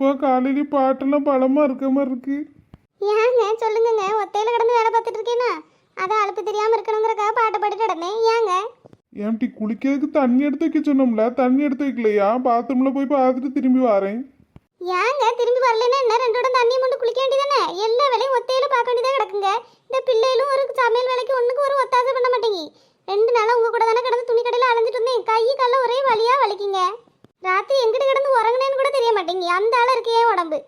புஷ்பா காலையில பாட்டெல்லாம் பலமா இருக்க மாதிரி இருக்கு. ஏங்க சொல்லுங்கங்க. ஒத்தையில கிடந்து வேலை பார்த்துட்டு இருக்கேனா? அதான் அழுப்பு தெரியாம இருக்கணுங்கிறக்காக பாட்டு பாடிட்டு கிடந்தேன் ஏங்க? ஏன் டீ குளிக்கிறதுக்கு தண்ணி எடுத்து வைக்க சொன்னோம்ல? தண்ணி எடுத்து வைக்கலையா? பாத்ரூம்ல போய் பார்த்துட்டு திரும்பி வரேன். ஏங்க திரும்பி வரலன்னா என்ன? ரெண்டோட தண்ணி மட்டும் குளிக்க வேண்டியதானே? எல்லா வேலையும் ஒத்தையில பார்க்க வேண்டியதா கிடக்குங்க. இந்த பிள்ளைகளும் ஒரு சமையல் வேலைக்கு ஒண்ணுக்கு ஒரு ஒத்தாசை பண்ண மாட்டேங்கி. ரெண்டு நாளா உங்க கூட தானே கிடந்து துணி கடையில அலைஞ்சிட்டு இருந்தேன் கை கால்ல ஒரே வலியா வலிக்குங்க ராத்திரி எங்கிட்ட கிடந்து உறங்குனேன்னு கூட தெரிய மாட்டேங்கி அந்த ஆள இருக்கே உடம்பு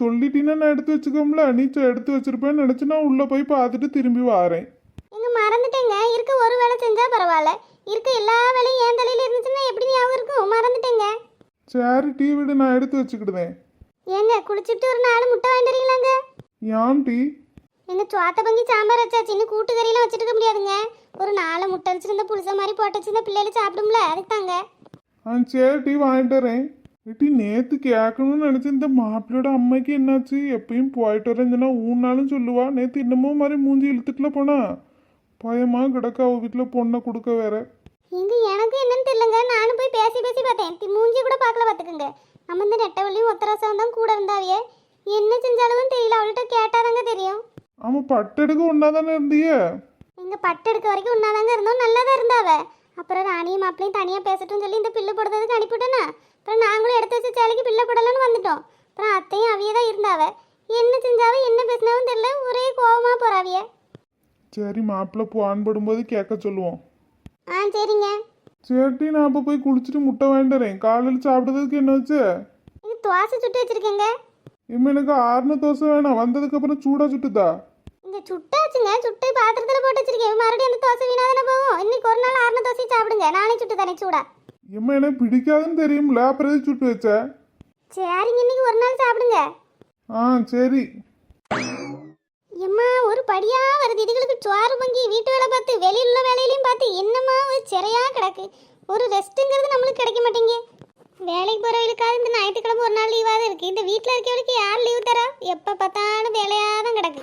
சொல்லிட்டீங்கன்னா நான் எடுத்து வச்சுக்கோம்ல. நீ எடுத்து வச்சிருப்பேன்னு நினைச்சு நான் உள்ள போய் பார்த்துட்டு திரும்பி வரேன். எங்க மறந்துட்டேங்க. இருக்க ஒரு வேலை செஞ்சா பரவாயில்ல. இருக்க எல்லா வேலையும் என் தலையில இருந்துச்சுன்னா எப்படி ஞாபகம் இருக்கும் மறந்துட்டேங்க. சரி டீ விடு நான் எடுத்து வச்சுக்கிடுதேன் ஏங்க குளிச்சுட்டு ஒரு நாலு முட்டை வாங்கிடுறீங்களாங்க ஏன் டீ? எங்க சுவாத்த பங்கி சாம்பார் வச்சாச்சு. இன்னும் கூட்டு கறியெல்லாம் வச்சுட்டு இருக்க முடியாதுங்க. ஒரு நாலு முட்டை வச்சிருந்த புளிச மாதிரி போட்டு வச்சிருந்த பிள்ளைகள் சாப்பிடும்ல. அதுக்கு தாங்க ஆ சரி டீ வாங்கிட்டு வரேன். ஏட்டி நேத்து கேட்கணும்னு நினைச்சேன் இந்த மாப்பிள்ளையோட அம்மைக்கு என்னாச்சு எப்பயும் போயிட்டு சொன்னா ஊனாலும் சொல்லுவா நேத்து என்னமோ மாதிரி மூஞ்சி இழுத்துட்டுல போனா பயமா கிடக்க அவ வீட்டுல பொண்ணை கொடுக்க வேற எங்க எனக்கு என்னன்னு தெரியலங்க நானும் போய் பேசி பேசி பார்த்தேன் மூஞ்சி கூட பார்க்கல பார்த்துக்குங்க நம்ம இந்த நெட்டவள்ளியும் ஒத்தரசம் தான் கூட இருந்தாவியே என்ன செஞ்சாலும் தெரியல அவள்கிட்ட கேட்டாதாங்க தெரியும் ஆமா பட்டெடுக்க ஒன்னாதானே இருந்தியே எங்க பட்டு எடுக்க வரைக்கும் உண்ணாதாங்க இருந்தோம் நல்லா தான் இருந்தாவ அப்புறம் ராணியும் மாப்பிளையும் தனியா பேசட்டும் சொல்லி இந்த பில்லு போடுறதுக்கு அனுப்பிவிட்டேனா அப்புறம் நாங்களும் எடுத்து வச்ச சேலைக்கு பில்லை போடலான்னு வந்துட்டோம். அப்புறம் அத்தையும் அவிய தான் இருந்தாவ. என்ன செஞ்சாவ என்ன பேசினாவும் தெரியல. ஒரே கோவமா போறாவிய சரி மாப்பிள்ளை போன் படும்போது கேட்க சொல்லுவோம். ஆ சரிங்க. சரி நான் அப்ப போய் குளிச்சுட்டு முட்டை வாங்கிட்டுறேன் காலையில் சாப்பிட்டதுக்கு என்ன வச்சு? இது தோசை சுட்டு வச்சிருக்கேங்க. இம்மா எனக்கு ஆறுன தோசை வேணாம். வந்ததுக்கு அப்புறம் சூடா சுட்டுதா? இந்த சுட்டாச்சுங்க. சுட்டு பாத்திரத்துல போட்டு வச்சிருக்கேன். மறுபடியும் அந்த தோசை வீணா தானே போகும். இன்னைக்கு ஒரு நாள் ஆறுன தோசை சாப்பிடுங்க. நானே சுட்டு தரேன் சூடா. இம்மா எனக்கு பிடிக்காதுன்னு தெரியும்ல அப்புறம் எதுக்கு சுட்டு வச்ச? சரிங்க இன்னைக்கு ஒரு நாள் சாப்பிடுங்க. ஆ சரி. எம்மா ஒரு படியா வருது. இதுகளுக்கு சோறு பங்கி வீட்டு வேலை பார்த்து வெளியில உள்ள வேலையிலையும் பார்த்து என்னம்மா ஒரு சிறையா கிடக்கு. ஒரு ரெஸ்ட்டுங்கிறது நம்மளுக்கு கிடைக்க மாட்டேங்க. வேலைக்கு போறவங்களுக்காக இந்த ஞாயிற்றுக்கிழமை ஒரு நாள் லீவாக இருக்கு. இந்த வீட்டில் இருக்கவளுக்கு யார் லீவ் தரா? எப்போ பார்த்தாலும் வேலையாக தான் கிடக்கு.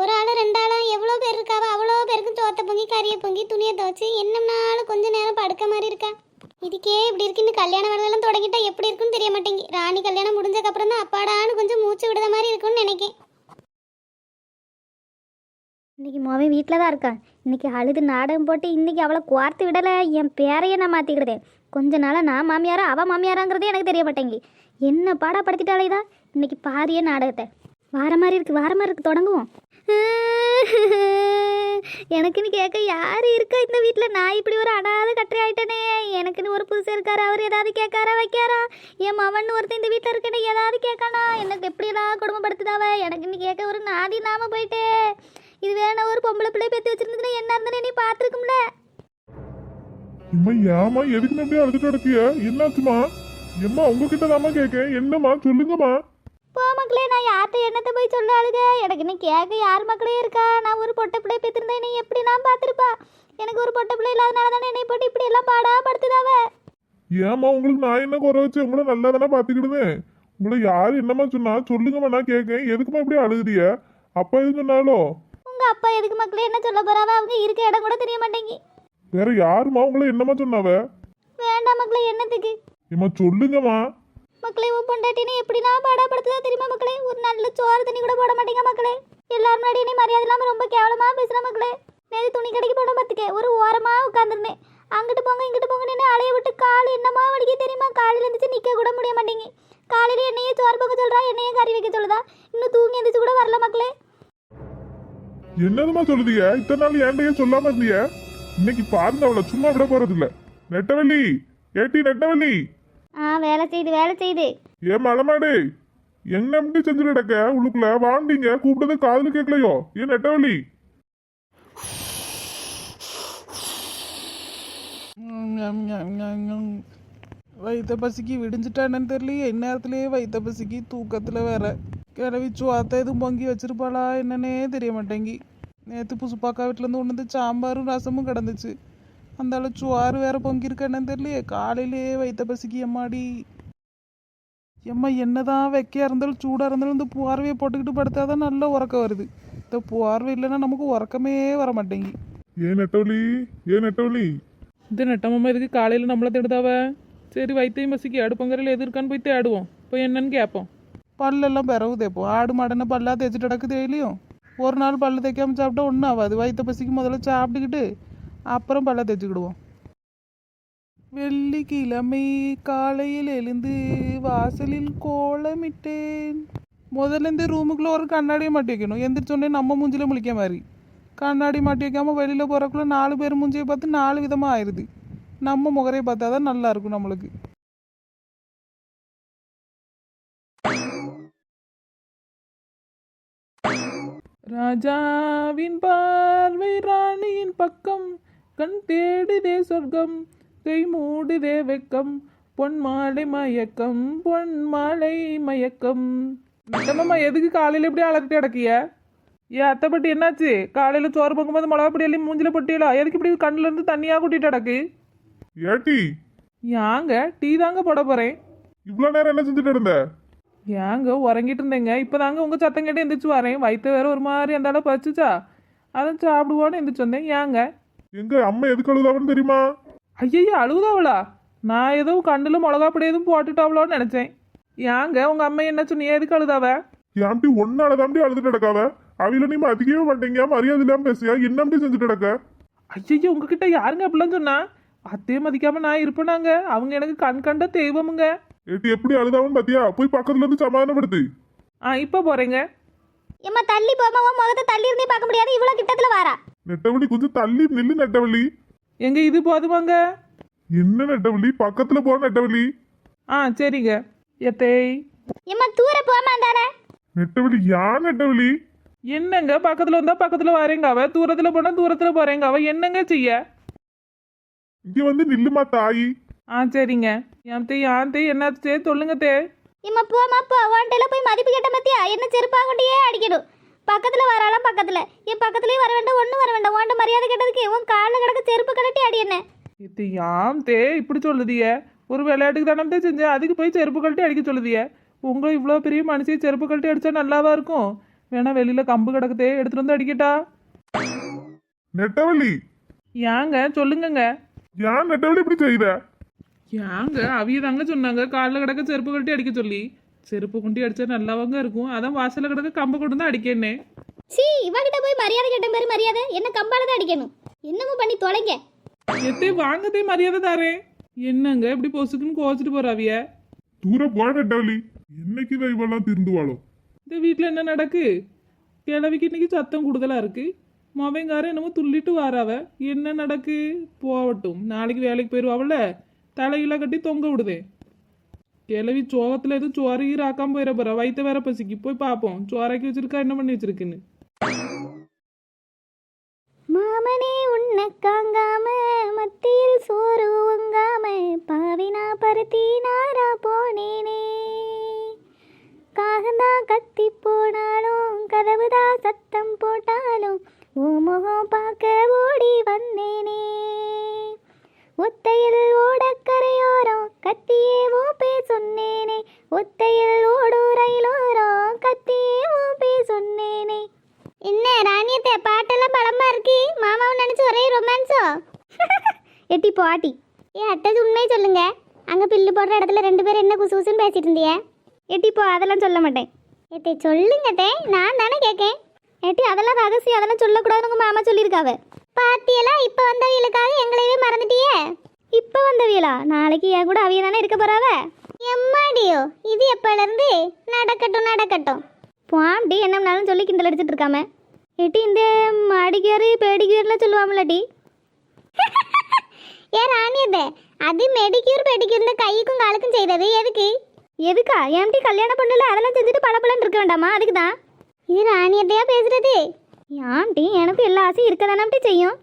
ஒரு ஆள் ரெண்டு ஆளும் எவ்வளோ பேர் இருக்காவோ அவ்வளோ பேருக்கு சோத்தை பொங்கி கறியை பொங்கி துணியை துவச்சி என்னம்னாலும் கொஞ்ச நேரம் படுக்க மாதிரி இருக்கா? இதுக்கே இப்படி இருக்கு இந்த கல்யாண வேலையெல்லாம் தொடங்கிட்டா எப்படி இருக்குன்னு தெரிய மாட்டேங்கி. ராணி கல்யாணம் முடிஞ்சக்கப்புறம் தான் அப்பாடான்னு கொஞ்சம் மூச்சு விடுற மாதிரி இருக்கும்னு நினைக்கேன். இன்னைக்கு மோவன் வீட்டில் தான் இருக்கான் இன்னைக்கு அழுது நாடகம் போட்டு இன்னைக்கு அவளை குவார்த்து விடலை. என் பேரையே நான் மாற்றிக்கிடுதேன் கொஞ்ச நாளாக நான் மாமியாரா அவள் மாமியாராங்கிறதே எனக்கு தெரிய மாட்டேங்கி. என்ன பாடாப்படுத்திட்டாலே தான் இன்னைக்கு பாரிய நாடகத்தை. வார மாதிரி இருக்குது வார மாதிரி இருக்குது தொடங்குவோம். எனக்குன்னு கேட்க யார் இருக்கா இந்த வீட்டில் நான் இப்படி ஒரு அனாத கட்டுரை ஆயிட்டனே. எனக்குன்னு ஒரு புதுசு இருக்காரு? அவர் ஏதாவது கேட்காரா? வைக்காரா? என் மவன் ஒருத்தன் இந்த வீட்டில் இருக்கேன்னு ஏதாவது கேட்கானா? எனக்கு எப்படியெல்லாம் குடும்பப்படுத்துதாவ? எனக்குன்னு கேட்க ஒரு நாதி நாம போயிட்டே. இது வேணா ஒரு பொம்பளை பிள்ளை பேத்து வச்சிருந்ததுன்னா என்ன இருந்தேன்னு நீ பார்த்துருக்கும்ல. இம்மா ஏமா எதுக்கு அப்படியே அழுதுட்டு கிடக்கிய? என்னாச்சுமா எம்மா உங்ககிட்ட தாம்மா கேட்க என்னம்மா? சொல்லுங்கம்மா. மக்களே நான் யார்கிட்ட என்னத்தை போய் சொல்ல அழுக எனக்கு இன்னும் கேட்க யார் மக்களே இருக்கா? நான் ஒரு பொட்டை பிள்ளை பெற்றிருந்தேன் நீ எப்படி நான் பார்த்துருப்பா? எனக்கு ஒரு பொட்டை பிள்ளை இல்லாதனால தானே என்னை போட்டு இப்படி எல்லாம் பாடா படுத்துதாவ ஏம்மா உங்களுக்கு நான் என்ன குறை வச்சு உங்களை நல்லா தானே பார்த்துக்கிடுவேன்? உங்களை யார் என்னம்மா சொன்னா? சொல்லுங்கம்மா நான் கேட்கேன். எதுக்குமா இப்படி அழுகுறிய அப்பா எது சொன்னாலோ? உங்க அப்பா எதுக்கு மக்களே என்ன சொல்ல போறாவ அவங்க இருக்க இடம் கூட தெரிய மாட்டேங்கி. வேற யாரும்மா உங்களை என்னம்மா சொன்னாவ? வேண்டாம் மக்களே என்னத்துக்கு? ஏம்மா சொல்லுங்கம்மா. மக்களே உன் பொண்டாட்டினே எப்படின்னா பாடாப்படுத்துதா தெரியுமா மக்களே? ஒரு நல்ல சோறு தண்ணி கூட போட மாட்டேங்க மக்களே. எல்லாரும் முன்னாடி நீ மரியாதை இல்லாமல் ரொம்ப கேவலமாக பேசுகிற மக்களே. நேற்று துணி கடைக்கு போன பார்த்துக்க. ஒரு ஓரமாக உட்காந்துருந்தேன் அங்கிட்டு போங்க இங்கிட்டு போங்க நின்று அலைய விட்டு கால் என்னமா வலிக்க தெரியுமா? காலையில் இருந்துச்சு நிற்க கூட முடிய மாட்டேங்கி காலையில் என்னையே சோறு பொங்க சொல்கிறா என்னையே கறி வைக்க சொல்லுதா? இன்னும் தூங்கி எந்திரிச்சு கூட வரல மக்களே. என்னதுமா சொல்லுதிய இத்தனை நாள் ஏன்டையே சொல்லாம இருந்திய இன்னைக்கு பாருங்க அவளை சும்மா விட போறது இல்ல நெட்டவள்ளி ஏட்டி நெட்டவள்ளி. ஆ வேலை செய்து வேலை செய்து. ஏன் மலமாடு என்ன எப்படி செஞ்சு கிடக்க? உள்ளுக்குள்ள வாண்டிங்க. கூப்பிட்டது காதுல கேட்கலையோ? ஏன் நெட்டவள்ளி. வயிற்ற பசிக்கு விடிஞ்சிட்டானு தெரியலையே. இந்நேரத்துலயே வயிற்ற பசிக்கு தூக்கத்தில் வேற. கிளவி சுவாத்த எதுவும் பொங்கி வச்சிருப்பாளா என்னன்னே தெரிய மாட்டேங்கி. நேற்று புசுப்பாக்கா வீட்டிலேருந்து ஒன்று வந்து சாம்பாரும் ரசமும் கிடந்துச்சு. அந்த அளவு சுவாறு வேற பொங்கியிருக்கானு தெரியலையே. காலையிலேயே வயிற்ற பசிக்கு எம்மாடி. எம்மா என்னதான் வெக்கையா இருந்தாலும் சூடாக இருந்தாலும் இந்த புவார்வையை போட்டுக்கிட்டு படுத்தாதான் நல்ல உறக்கம் வருது. இந்த புவார்வை இல்லைன்னா நமக்கு உறக்கமே வர மாட்டேங்கி ஏன் நெட்டவள்ளி ஏன் நெட்டவள்ளி இந்த நெட்டமாமா இதுக்கு காலையில் நம்மளை தேடுதாவ? சரி வைத்தியம் பசிக்கு அடுப்பங்கரையில் எது இருக்கான்னு போய் தேடுவோம். போய் என்னன்னு கேட்போம். பல்லெல்லாம் பிறவு தேய்ப்போம் ஆடு மாடுன்னு பல்லா தேய்ச்சிட்டு கிடக்கு டெய்லியும். ஒரு நாள் பல்லு தேய்க்காம சாப்பிட்டா ஒன்றும் ஆகாது. வயிற்ற பசிக்கு முதல்ல சாப்பிட்டுக்கிட்டு அப்புறம் பல்ல தேய்ச்சிக்கிடுவோம் வெள்ளிக்கிழமை காலையில் எழுந்து வாசலில் கோலமிட்டேன். முதல்ல இந்த ரூமுக்குள்ளே ஒரு கண்ணாடியை மாட்டி வைக்கணும். எந்திரிச்சோடனே நம்ம மூஞ்சில முழிக்க மாதிரி. கண்ணாடி மாட்டி வைக்காம வெளியில் போகிறக்குள்ள நாலு பேர் மூஞ்சியை பார்த்து நாலு விதமாக ஆயிடுது நம்ம முகரையை பார்த்தா தான் நல்லா இருக்கும் நம்மளுக்கு. ராஜாவின் பார்வை கண் தேடுதே சொர்க்கம் கை மூடுதே வெக்கம். பொன் மாலை மயக்கம் பொன் மாலை மயக்கம். மொத்தமாம்மா எதுக்கு காலையில் இப்படி அலறிட்டு கிடக்கிய? ஏன் அத்தைப்பட்டி என்னாச்சு? காலையில் சோறு பொங்கும்போது மிளகா பொடி எல்லாம் மூஞ்சில பொட்டியலா? எதுக்கு இப்படி கண்ணுல இருந்து தண்ணியாக கூட்டிட்டு கிடக்கு? ஏட்டி. ஏங்க டீ தாங்க போட போகிறேன் இவ்வளோ நேரம் என்ன செஞ்சுட்டு இருந்த? ஏங்க உறங்கிட்டு இருந்தேங்க. இப்போதாங்க உங்கள் சத்தம் கேட்டு எந்திரிச்சு வரேன். வயிற்று வேற ஒரு மாதிரி அந்த அளவு பச்சுச்சா அதான் சாப்பிடுவோன்னு எந்திரிச்சு வந்தேன். ஏங்க எங்க அம்மா எதுக்கு அழுதாவன்னு தெரியுமா? ஐயய்யா அழுகுதாவளா நான் ஏதோ கண்ணில் மிளகா பொடி எதுவும் போட்டுட்டாவளோன்னு நினச்சேன். ஏங்க உங்கள் அம்மா என்ன சொன்னீங்க எதுக்கு அழுதாவ? ஏன்டி ஒன்னால தாண்டி அழுதுட்டு கிடக்காவ? அவில நீ மதிக்கவே மாட்டீங்க மரியாதை இல்லாம பேசியா என்னம்டி செஞ்சுட்டு கிடக்க? ஐயய்யா உங்ககிட்ட யாருங்க அப்படிலாம் சொன்னா? அத்தையே மதிக்காம நான் இருப்பேனாங்க அவங்க எனக்கு கண் கண்ட தெய்வமுங்க. ஏட்டி எப்படி அழுதாவன்னு பாத்தியா? போய் பக்கத்துல இருந்து சமாதானப்படுத்து. ஆ இப்போ போகிறேங்க ஏம்மா தள்ளி போமா உன் முகத்தை தள்ளி இருந்தே பார்க்க முடியாது. இவ்வளோ கிட்டத்துல வாரா. நெட்டவள்ளி கொஞ்சம் தள்ளி நில்லு நெட்டவள்ளி எங்க இது போதுமாங்க? என்ன நெட்டவள்ளி பக்கத்துல போ நெட்டவள்ளி ஆ சரிங்க. எத்தேய் ஏம்மா தூர போமா அந்தால நெட்டவள்ளி யான் நெட்டவள்ளி என்னங்க பக்கத்துல வந்தா பக்கத்துல வரேங்க. அவ தூரத்துல போனா தூரத்துல போறேங்க. அவ என்னங்க செய்ய? இங்க வந்து நில்லுமா தாயி. ஆ சரிங்க. என் தே என் தே என்னாச்சு சொல்லுங்க தே. ஏம்மா போமா போ. உன்கிட்ட போய் மதிப்பு கேட்ட மத்தியா என்ன செருப்பா கொண்டியே அடிக்கணும். பக்கத்துல வராலாம் பக்கத்துல. என் பக்கத்துலயே வர வேண்டாம் ஒன்றும் வர வேண்டாம். உன்ட்ட மரியாதை கேட்டதுக்கு உன் காலில் கிடக்க செருப்பு கழட்டி அடி என்ன? இது யாம் தே இப்படி சொல்லுதிய. ஒரு விளையாட்டுக்கு தானே செஞ்சேன் அதுக்கு போய் செருப்பு கழட்டி அடிக்க சொல்லுதிய. உங்களை இவ்வளோ பெரிய மனுஷி செருப்பு கழட்டி அடிச்சா நல்லாவா இருக்கும்? வேணா வெளியில கம்பு கிடக்குதே எடுத்துட்டு வந்து அடிக்கட்டா. நெட்டவள்ளி. ஏங்க சொல்லுங்கங்க. யான் நெட்டவள்ளி இப்படி செய்த? ஏங்க அவிய தாங்க சொன்னாங்க காலில் கிடக்க செருப்பு கழட்டி அடிக்க சொல்லி. செருப்பு கொண்டு அடிச்சா நல்லாவாங்க இருக்கும். அதான் வாசல்ல கிடக்க கம்பு கொண்டு வந்து அடிக்கேன்னே சீ இவகிட்ட போய் மரியாதை கேட்ட மாதிரி மரியாதை. என்ன கம்பால தான் அடிக்கணும். என்னமோ பண்ணி தொலைங்க. எத்தே வாங்கத்தே மரியாதை தாரேன் என்னங்க இப்படி பொசுக்குன்னு கோச்சிட்டு போறாவிய? தூர போ நெட்டவள்ளி என்னைக்கு இவ இவெல்லாம் திருந்துவாளோ? இந்த வீட்டில் என்ன நடக்கு? கிழவிக்கு இன்னைக்கு சத்தம் கூடுதலாக இருக்கு. மவங்காரன் என்னமோ துள்ளிட்டு வாராவ. என்ன நடக்கு? போகட்டும். நாளைக்கு வேலைக்கு போயிடுவாவில்ல தலையில கட்டி தொங்க விடுதே கிளவி சோகத்தில் எதுவும் சோறு கீரை ஆக்காம போயிட போறா வயிற்ற வேற பசிக்கு போய் பார்ப்போம் சோறாக்கி வச்சிருக்கா என்ன பண்ணி வச்சிருக்குன்னு மாமனே உன்னை காங்காம மத்தியில் சோறு உங்காம பாவினா பருத்தி நாரா போனேனே காகந்தா கத்தி போனாலும் கதவுதா சத்தம் போட்டாலும் ஓ முகம் பார்க்க ஓடி வந்தேனே ஒத்தையில் ஓடக்கரையோரம் கத்தியே ஓப்பே சொன்னேனே ஒத்தையில் ஓடும் ரயிலோரம் கத்தியே ஓப்பே சொன்னேனே என்ன ராணியத்தை பாட்டெல்லாம் பலமா இருக்கு மாமாவை நினைச்சு ஒரே ரொமான்ஸோ எட்டி பாட்டி. ஏ அட்டது உண்மையை சொல்லுங்க. அங்கே பில்லு போடுற இடத்துல ரெண்டு பேரும் என்ன குசு குசுன்னு பேசிட்டு இருந்திய? எட்டி இப்போ அதெல்லாம் சொல்ல மாட்டேன். எட்டி சொல்லுங்கட்டே நான் தானே கேட்கேன் எட்டி அதெல்லாம் ரகசியம். அதெல்லாம் சொல்லக்கூடாதுன்னு உங்க மாமா சொல்லியிருக்காவ பாத்தியெல்லாம் இப்போ வந்தவியலுக்காக எங்களையே மறந்துட்டியே? இப்போ வந்தவியலா நாளைக்கு என் கூட அவிய தானே இருக்க போறாவ? எம்மாடியோ இது எப்போலேருந்து நடக்கட்டும் நடக்கட்டும். பாண்டி என்னம்னாலும் சொல்லி கிண்டல் அடிச்சிட்டு இருக்காம. எட்டி இந்த மாடிக்கியாரு பேடிக்கியூர்லாம் சொல்லுவாமலடி ஏ ராணியதே அது மெடிக்யூர் பெடிக்யூர்னு கைக்கும் காலுக்கும் செய்தது. எதுக்கு? எதுக்கா? ஏன்டி கல்யாணம் பண்ணல? அதெல்லாம் செஞ்சுட்டு பளபளன்னு இருக்க வேண்டாமா? அதுக்கு தான் இது ராணியத்தையா பேசுறது? ஏன்டி? எனக்கு எல்லா ஆசையும் இருக்க தானே செய்யும்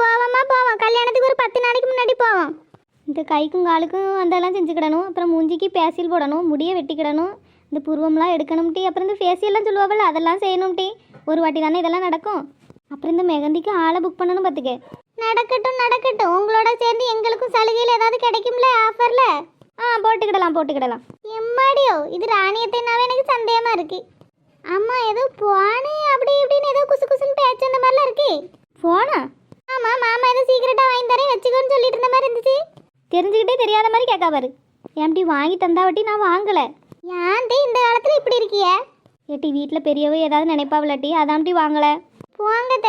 போவோமா போவோம். கல்யாணத்துக்கு ஒரு பத்து நாளைக்கு முன்னாடி போவோம். இந்த கைக்கும் காலுக்கும் அதெல்லாம் செஞ்சுக்கிடணும் அப்புறம் மூஞ்சிக்கு பேசியல் போடணும். முடியை வெட்டிக்கிடணும் இந்த புருவம்லாம் எடுக்கணும் டீ அப்புறம் இந்த ஃபேஷியல்லாம் சொல்லுவாங்கல்ல அதெல்லாம் செய்யணும் டீ ஒரு வாட்டி தானே இதெல்லாம் நடக்கும். அப்புறம் இந்த மெகந்திக்கு ஆளை புக் பண்ணணும் பார்த்துக்க நடக்கட்டும் நடக்கட்டும். உங்களோட சேர்ந்து எங்களுக்கும் சலுகையில் ஏதாவது கிடைக்கும்ல ஆஃபரில் ஆ போட்டுக்கிடலாம் போட்டுக்கிடலாம். எம்மாடியோ இது ராணியத்தைனாவே எனக்கு சந்தேகமாக இருக்கு. அம்மா ஏதோ போனே அப்படி இப்படின்னு ஏதோ குசு குசுன்னு பேச்சு அந்த மாதிரிலாம் இருக்கு. போனா ஆமாம் மாமா ஏதோ சீக்கிரட்டாக வாங்கி தரேன் வச்சுக்கோன்னு சொல்லிட்டு இருந்த மாதிரி இருந்துச்சு. தெரிஞ்சுக்கிட்டே தெரியாத மாதிரி கேட்கா பாரு. ஏன்டி வாங்கி தந்தாவட்டி நான் வாங்கலை? ஏன்டி இந்த காலத்தில் இப்படி இருக்கிய? ஏட்டி வீட்டில் பெரியவ ஏதாவது நினைப்பாவலாட்டி அதான்ட்டி வாங்கலை? போங்கத்த.